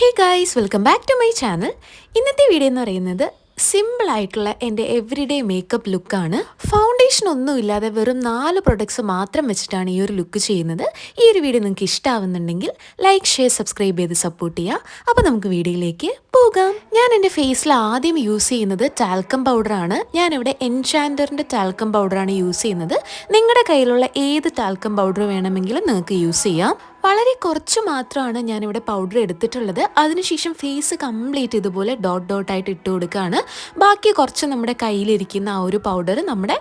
Hey guys welcome back to my channel ഇന്നത്തെ video എന്ന് പറയുന്നത് സിമ്പിളായിട്ടുള്ള എന്റെ എന്റെ എവറിഡേ മേക്കപ്പ് ലുക്കാണ് ഫൗണ്ടേഷൻ ഒന്നും ഇല്ലാതെ വെറും നാല് പ്രൊഡക്ട്സ് മാത്രം വെച്ചിട്ടാണ് ഈ ഒരു ലുക്ക് ചെയ്യുന്നത്. ഈ ഒരു വീഡിയോ നിങ്ങൾക്ക് ഇഷ്ടമാവുന്നുണ്ടെങ്കിൽ ലൈക്ക് ഷെയർ സബ്സ്ക്രൈബ് ചെയ്ത് സപ്പോർട്ട് ചെയ്യുക അപ്പോൾ നമുക്ക് വീഡിയോയിലേക്ക് പോകാം. ഞാൻ എന്റെ ഫേസിൽ ആദ്യം യൂസ് ചെയ്യുന്നത് ടാൽക്കം പൗഡറാണ് ഞാനിവിടെ എൻചാൻഡറിന്റെ ടാൽക്കം പൗഡറാണ് യൂസ് ചെയ്യുന്നത്. നിങ്ങളുടെ കയ്യിലുള്ള ഏത് ടാൽക്കം പൗഡർ വേണമെങ്കിലും നിങ്ങൾക്ക് യൂസ് ചെയ്യാം. വളരെ കുറച്ച് മാത്രമാണ് ഞാനിവിടെ പൗഡർ എടുത്തിട്ടുള്ളത്. അതിനുശേഷം ഫേസ് കംപ്ലീറ്റ് ഇതുപോലെ ഡോട്ട് ഡോട്ടായിട്ട് ഇട്ട് കൊടുക്കുകയാണ്. ബാക്കി കുറച്ച് നമ്മുടെ കയ്യിലിരിക്കുന്ന ആ ഒരു പൗഡർ നമ്മുടെ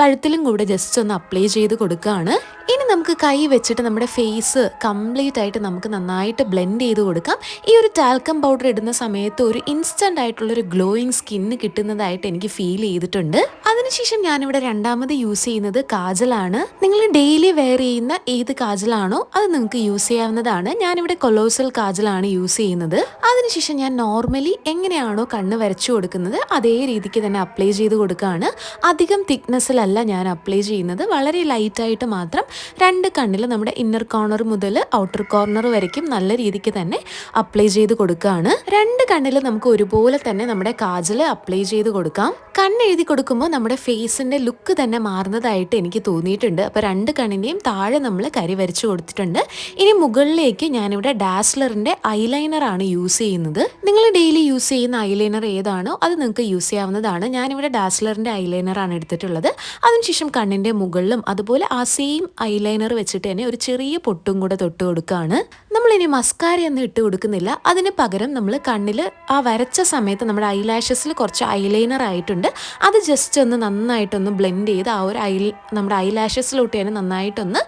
കഴുത്തിലും കൂടെ ജസ്റ്റ് ഒന്ന് അപ്ലൈ ചെയ്ത് കൊടുക്കുകയാണ് ഇനി നമുക്ക് കൈ വെച്ചിട്ട് നമ്മുടെ ഫേസ് കംപ്ലീറ്റ് ആയിട്ട് നമുക്ക് നന്നായിട്ട് ബ്ലെൻഡ് ചെയ്ത് കൊടുക്കാം. ഈ ഒരു ടാൽക്കം പൗഡർ ഇടുന്ന സമയത്ത് ഒരു ഇൻസ്റ്റന്റ് ആയിട്ടുള്ള ഒരു ഗ്ലോയിങ് സ്കിന്ന് കിട്ടുന്നതായിട്ട് എനിക്ക് ഫീൽ ചെയ്തിട്ടുണ്ട്. അതിനുശേഷം ഞാനിവിടെ രണ്ടാമത് യൂസ് ചെയ്യുന്നത് കാജലാണ്. നിങ്ങൾ ഡെയിലി വെയർ ചെയ്യുന്ന ഏത് കാജലാണോ അത് നിങ്ങൾക്ക് യൂസ് ചെയ്യാവുന്നതാണ്. ഞാനിവിടെ കൊലോസൽ കാജലാണ് യൂസ് ചെയ്യുന്നത്. അതിനുശേഷം ഞാൻ നോർമലി എങ്ങനെയാണോ കണ്ണ് വരച്ചു കൊടുക്കുന്നത് അതേ രീതിക്ക് തന്നെ അപ്ലൈ ചെയ്ത് കൊടുക്കുകയാണ് അധികം തിക്നെസ്സിലല്ല ഞാൻ അപ്ലൈ ചെയ്യുന്നത്. വളരെ ലൈറ്റായിട്ട് മാത്രം രണ്ട് കണ്ണിൽ നമ്മുടെ ഇന്നർ കോർണർ മുതൽ ഔട്ടർ കോർണർ വരയ്ക്കും നല്ല രീതിക്ക് തന്നെ അപ്ലൈ ചെയ്ത് കൊടുക്കുകയാണ് രണ്ട് കണ്ണിൽ നമുക്ക് ഒരുപോലെ തന്നെ നമ്മുടെ കാജൽ അപ്ലൈ ചെയ്ത് കൊടുക്കാം. കണ്ണ് എഴുതി കൊടുക്കുമ്പോൾ നമ്മുടെ ഫേസിന്റെ ലുക്ക് തന്നെ മാറുന്നതായിട്ട് എനിക്ക് തോന്നിയിട്ടുണ്ട്. അപ്പോൾ രണ്ട് കണ്ണിന്റെയും താഴെ നമ്മൾ കരി വരച്ചു കൊടുത്തിട്ടുണ്ട്. ഇനി മുകളിലേക്ക് ഞാനിവിടെ ഡാസ്ലറിന്റെ ഐലൈനർ ആണ് യൂസ് ചെയ്യുന്നത്. നിങ്ങൾ ഡെയിലി യൂസ് ചെയ്യുന്ന ഐലൈനർ ഏതാണോ അത് നിങ്ങൾക്ക് യൂസ് ചെയ്യാവുന്നതാണ്. ഞാനിവിടെ ഡാസ്ലറിന്റെ ഐലൈനർ ആണ് എടുത്തിട്ടുള്ളത്. അതിനുശേഷം കണ്ണിന്റെ മുകളിലും അതുപോലെ ആ സെയിം ഐലൈനർ വെച്ചിട്ട് തന്നെ ഒരു ചെറിയ പൊട്ടും കൂടെ തൊട്ട് കൊടുക്കുകയാണ് നമ്മളിനി മസ്കാര ഒന്നും ഇട്ട് കൊടുക്കുന്നില്ല. അതിന് പകരം നമ്മൾ കണ്ണിൽ ആ വരച്ച സമയത്ത് നമ്മുടെ ഐലാഷസിൽ കുറച്ച് ഐലൈനർ ആയിട്ടുണ്ട്. അത് ജസ്റ്റ് ഒന്ന് നന്നായിട്ടൊന്ന് ബ്ലെൻഡ് ചെയ്ത് ആ ഒരു ഐ നമ്മുടെ ഐലാഷസിലോട്ട് തന്നെ നന്നായിട്ടൊന്ന്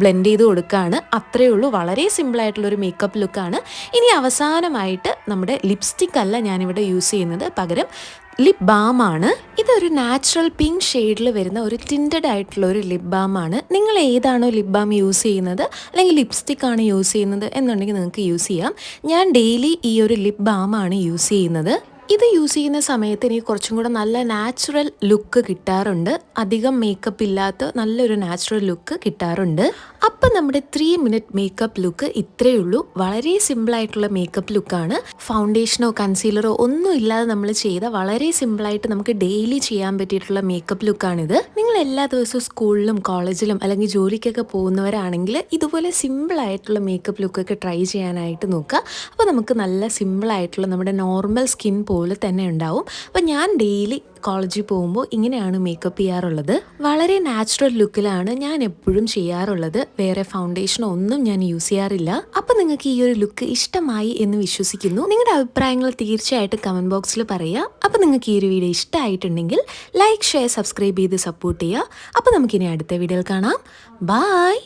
ബ്ലെൻഡ് ചെയ്ത് കൊടുക്കുകയാണ് അത്രയേ ഉള്ളൂ. വളരെ സിമ്പിളായിട്ടുള്ളൊരു മേക്കപ്പ് ലുക്കാണ് ഇനി അവസാനമായിട്ട് നമ്മുടെ ലിപ്സ്റ്റിക് അല്ല ഞാനിവിടെ യൂസ് ചെയ്യുന്നത്. പകരം ലിപ് ബാം ആണ്. ഇതൊരു നാച്ചുറൽ പിങ്ക് ഷെയ്ഡിൽ വരുന്ന ഒരു ടിന്റഡ് ആയിട്ടുള്ള ഒരു ലിപ് ബാം ആണ്. നിങ്ങൾ ഏതാണോ ലിപ് ബാം യൂസ് ചെയ്യുന്നത് അല്ലെങ്കിൽ ലിപ്സ്റ്റിക് ആണ് യൂസ് ചെയ്യുന്നത് എന്നുണ്ടെങ്കിൽ നിങ്ങൾക്ക് യൂസ് ചെയ്യാം. ഞാൻ ഡെയിലി ഈ ഒരു ലിപ് ബാം ആണ് യൂസ് ചെയ്യുന്നത്. ഇത് യൂസ് ചെയ്യുന്ന സമയത്ത് എനിക്ക് കുറച്ചും കൂടെ നല്ല നാച്ചുറൽ ലുക്ക് കിട്ടാറുണ്ട്. അധികം മേക്കപ്പ് ഇല്ലാത്ത നല്ലൊരു നാച്ചുറൽ ലുക്ക് കിട്ടാറുണ്ട്. അപ്പം നമ്മുടെ ത്രീ മിനിറ്റ് മേക്കപ്പ് ലുക്ക് ഇത്രയേ ഉള്ളൂ. വളരെ സിമ്പിളായിട്ടുള്ള മേക്കപ്പ് ലുക്കാണ് ഫൗണ്ടേഷനോ കൺസീലറോ ഒന്നും ഇല്ലാതെ നമ്മൾ ചെയ്ത വളരെ സിമ്പിളായിട്ട് നമുക്ക് ഡെയിലി ചെയ്യാൻ പറ്റിയിട്ടുള്ള മേക്കപ്പ് ലുക്കാണിത് നിങ്ങൾ എല്ലാ ദിവസവും സ്കൂളിലും കോളേജിലും അല്ലെങ്കിൽ ജോലിക്കൊക്കെ പോകുന്നവരാണെങ്കിൽ ഇതുപോലെ സിമ്പിളായിട്ടുള്ള മേക്കപ്പ് ലുക്കൊക്കെ ട്രൈ ചെയ്യാനായിട്ട് നോക്കുക. അപ്പോൾ നമുക്ക് നല്ല സിമ്പിളായിട്ടുള്ള നമ്മുടെ നോർമൽ സ്കിൻ പോലെ തന്നെ ഉണ്ടാവും. അപ്പം ഞാൻ ഡെയിലി കോളേജിൽ പോകുമ്പോൾ ഇങ്ങനെയാണ് മേക്കപ്പ് ചെയ്യാറുള്ളത്. വളരെ നാച്ചുറൽ ലുക്കിലാണ് ഞാൻ എപ്പോഴും ചെയ്യാറുള്ളത്. വേറെ ഫൗണ്ടേഷനോ ഒന്നും ഞാൻ യൂസ് ചെയ്യാറില്ല. അപ്പം നിങ്ങൾക്ക് ഈ ഒരു ലുക്ക് ഇഷ്ടമായി എന്ന് വിശ്വസിക്കുന്നു. നിങ്ങളുടെ അഭിപ്രായങ്ങൾ തീർച്ചയായിട്ടും കമന്റ് ബോക്സിൽ പറയുക അപ്പം നിങ്ങൾക്ക് ഈ ഒരു വീഡിയോ ഇഷ്ടമായിട്ടുണ്ടെങ്കിൽ ലൈക്ക് ഷെയർ സബ്സ്ക്രൈബ് ചെയ്ത് സപ്പോർട്ട് ചെയ്യുക അപ്പം നമുക്കിനി അടുത്ത വീഡിയോയിൽ കാണാം. ബായ്